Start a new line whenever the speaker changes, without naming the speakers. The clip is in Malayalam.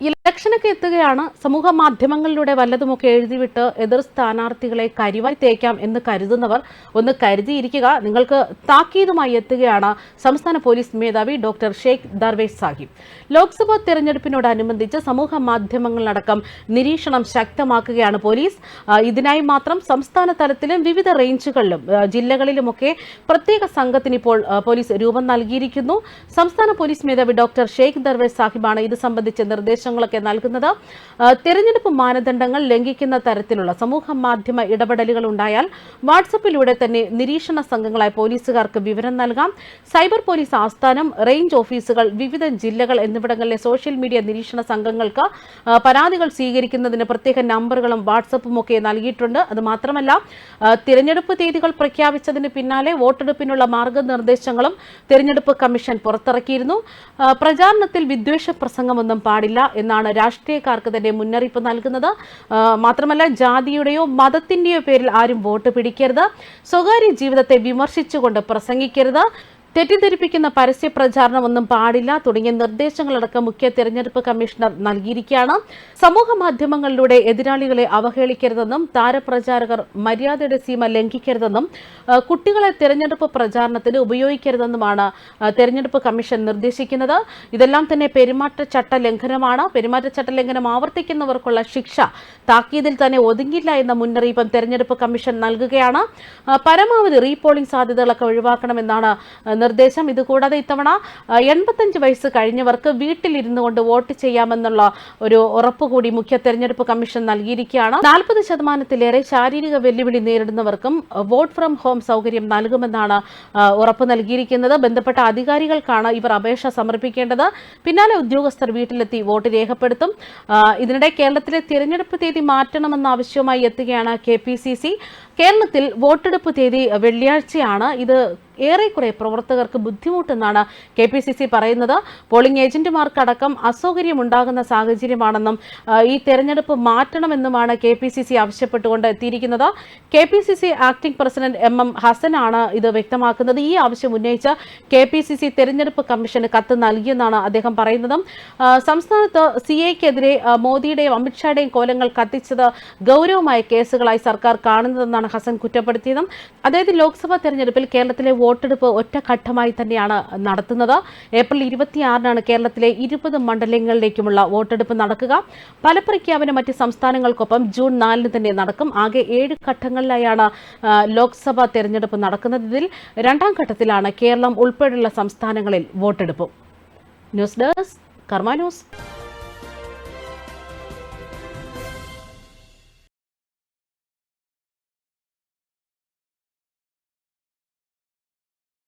ഇലക്ഷനൊക്കെ എത്തുകയാണ്. സമൂഹ മാധ്യമങ്ങളിലൂടെ വല്ലതുമൊക്കെ എഴുതിവിട്ട് എതിർ സ്ഥാനാർത്ഥികളെ കരിവായി തേക്കാം എന്ന് കരുതുന്നവർ ഒന്ന് കരുതിയിരിക്കുക. നിങ്ങൾക്ക് താക്കീതുമായി എത്തുകയാണ് സംസ്ഥാന പോലീസ് മേധാവി ഡോക്ടർ ഷെയ്ഖ് ദർവേസ് സാഹിബ്. ലോക്സഭാ തെരഞ്ഞെടുപ്പിനോടനുബന്ധിച്ച് സമൂഹ മാധ്യമങ്ങളിലടക്കം നിരീക്ഷണം ശക്തമാക്കുകയാണ് പോലീസ്. ഇതിനായി മാത്രം സംസ്ഥാന തലത്തിലും വിവിധ റേഞ്ചുകളിലും ജില്ലകളിലുമൊക്കെ പ്രത്യേക സംഘത്തിന് ഇപ്പോൾ പോലീസ് രൂപം നൽകിയിരിക്കുന്നു. സംസ്ഥാന പോലീസ് മേധാവി ഡോക്ടർ ഷെയ്ഖ് ദർവേസ് സാഹിബാണ് ഇത് സംബന്ധിച്ച നിർദ്ദേശങ്ങളൊക്കെ നൽകുന്നത്. തിരഞ്ഞെടുപ്പ് മാനദണ്ഡങ്ങൾ ലംഘിക്കുന്ന തരത്തിലുള്ള സമൂഹ മാധ്യമ ഇടപെടലുകൾ ഉണ്ടായാൽ വാട്സപ്പിലൂടെ തന്നെ നിരീക്ഷണ സംഘങ്ങളായ പോലീസുകാർക്ക് വിവരം നൽകാം. സൈബർ പോലീസ് ആസ്ഥാനം റേഞ്ച് ഓഫീസുകൾ വിവിധ ജില്ലകൾ എന്നിവിടങ്ങളിലെ സോഷ്യൽ മീഡിയ നിരീക്ഷണ സംഘങ്ങൾക്ക് പരാതികൾ സ്വീകരിക്കുന്നതിന് പ്രത്യേക നമ്പറുകളും വാട്സപ്പും ഒക്കെ നൽകിയിട്ടുണ്ട്. അത് മാത്രമല്ല തിരഞ്ഞെടുപ്പ് തീയതികൾ പ്രഖ്യാപിച്ചതിന് പിന്നാലെ വോട്ടെടുപ്പിനുള്ള മാർഗനിർദ്ദേശങ്ങളും തിരഞ്ഞെടുപ്പ് കമ്മീഷൻ പുറത്തിറക്കിയിരുന്നു. പ്രചാരണത്തിൽ വിദ്വേഷ പ്രസംഗമൊന്നും പാടില്ല. എന്നാണ് രാഷ്ട്രീയക്കാർക്ക് തന്നെ മുന്നറിയിപ്പ് നൽകുന്നത്. മാത്രമല്ല ജാതിയുടെയോ മതത്തിന്റെയോ പേരിൽ ആരും വോട്ട് പിടിക്കരുത്. സ്വകാര്യ ജീവിതത്തെ വിമർശിച്ചുകൊണ്ട് പ്രസംഗിക്കരുത്. തെറ്റിദ്ധരിപ്പിക്കുന്ന പരസ്യ പ്രചാരണമൊന്നും പാടില്ല. തുടങ്ങിയ നിർദ്ദേശങ്ങളടക്കം മുഖ്യ തെരഞ്ഞെടുപ്പ് കമ്മീഷണർ നൽകിയിരിക്കുകയാണ്. സമൂഹ മാധ്യമങ്ങളിലൂടെ എതിരാളികളെ അവഹേളിക്കരുതെന്നും താരപ്രചാരകർ മര്യാദയുടെ സീമ ലംഘിക്കരുതെന്നും കുട്ടികളെ തെരഞ്ഞെടുപ്പ് പ്രചാരണത്തിന് ഉപയോഗിക്കരുതെന്നുമാണ് തെരഞ്ഞെടുപ്പ് കമ്മീഷൻ നിർദ്ദേശിക്കുന്നത്. ഇതെല്ലാം തന്നെ പെരുമാറ്റച്ചട്ട ലംഘനമാണ്. പെരുമാറ്റച്ചട്ട ലംഘനം ആവർത്തിക്കുന്നവർക്കുള്ള ശിക്ഷ താക്കീതിൽ തന്നെ ഒതുങ്ങില്ല എന്ന മുന്നറിയിപ്പും തെരഞ്ഞെടുപ്പ് കമ്മീഷൻ നൽകുകയാണ്. പരമാവധി റീപോളിംഗ് സാധ്യതകളൊക്കെ ഒഴിവാക്കണമെന്നാണ് നിർദ്ദേശം. ഇതുകൂടാതെ ഇത്തവണ എൺപത്തഞ്ച് വയസ്സ് കഴിഞ്ഞവർക്ക് വീട്ടിലിരുന്നു കൊണ്ട് വോട്ട് ചെയ്യാമെന്നുള്ള ഒരു ഉറപ്പ് കൂടി മുഖ്യ തെരഞ്ഞെടുപ്പ് കമ്മീഷൻ നൽകിയിരിക്കുകയാണ്. നാൽപ്പത് ശതമാനത്തിലേറെ ശാരീരിക വെല്ലുവിളി നേരിടുന്നവർക്കും വോട്ട് ഫ്രം ഹോം സൗകര്യം നൽകുമെന്നാണ് ഉറപ്പ് നൽകിയിരിക്കുന്നത്. ബന്ധപ്പെട്ട അധികാരികൾക്കാണ് ഇവർ അപേക്ഷ സമർപ്പിക്കേണ്ടത്. പിന്നാലെ ഉദ്യോഗസ്ഥർ വീട്ടിലെത്തി വോട്ട് രേഖപ്പെടുത്തും. ഇതിനിടെ കേരളത്തിലെ തിരഞ്ഞെടുപ്പ് തീയതി മാറ്റണമെന്ന ആവശ്യവുമായി എത്തുകയാണ് കെ കേരളത്തിൽ വോട്ടെടുപ്പ് തീയതി വെള്ളിയാഴ്ചയാണ്. ഇത് ഏറെക്കുറെ പ്രവർത്തകർക്ക് ബുദ്ധിമുട്ടെന്നാണ് കെ പി സി സി പറയുന്നത്. പോളിംഗ് ഏജന്റുമാർക്കടക്കം അസൗകര്യമുണ്ടാകുന്ന സാഹചര്യമാണെന്നും ഈ തെരഞ്ഞെടുപ്പ് മാറ്റണമെന്നുമാണ് കെ പി സി സി ആവശ്യപ്പെട്ടുകൊണ്ട് എത്തിയിരിക്കുന്നത്. K P C C acting president M M ഹസനാണ് ഇത് വ്യക്തമാക്കുന്നത്. ഈ ആവശ്യം ഉന്നയിച്ച് കെ പി സി സി തെരഞ്ഞെടുപ്പ് കമ്മീഷന് കത്ത് നൽകിയെന്നാണ് അദ്ദേഹം പറയുന്നത്. സംസ്ഥാനത്ത് സി എക്കെതിരെ മോദിയുടെയും അമിത്ഷായുടെയും കോലങ്ങൾ കത്തിച്ചത് ഗൗരവമായ കേസുകളായി സർക്കാർ കാണുന്നതെന്നാണ് ഹസൻ കുറ്റപ്പെടുത്തിയത്. അതായത് ലോക്സഭാ തെരഞ്ഞെടുപ്പിൽ കേരളത്തിലെ വോട്ടെടുപ്പ് ഒറ്റഘട്ടമായി തന്നെയാണ് നടത്തുന്നത്. ഏപ്രിൽ ഇരുപത്തിയാറിനാണ് കേരളത്തിലെ ഇരുപത് മണ്ഡലങ്ങളിലേക്കുമുള്ള വോട്ടെടുപ്പ് നടക്കുക. ഫലപ്രഖ്യാപനം മറ്റ് സംസ്ഥാനങ്ങൾക്കൊപ്പം ജൂൺ നാലിന് തന്നെ നടക്കും. ആകെ ഏഴ് ഘട്ടങ്ങളിലായാണ് ലോക്സഭാ തെരഞ്ഞെടുപ്പ് നടക്കുന്നത്. ഇതിൽ രണ്ടാം ഘട്ടത്തിലാണ് കേരളം ഉൾപ്പെടെയുള്ള സംസ്ഥാനങ്ങളിൽ വോട്ടെടുപ്പ്. News desk Karma news.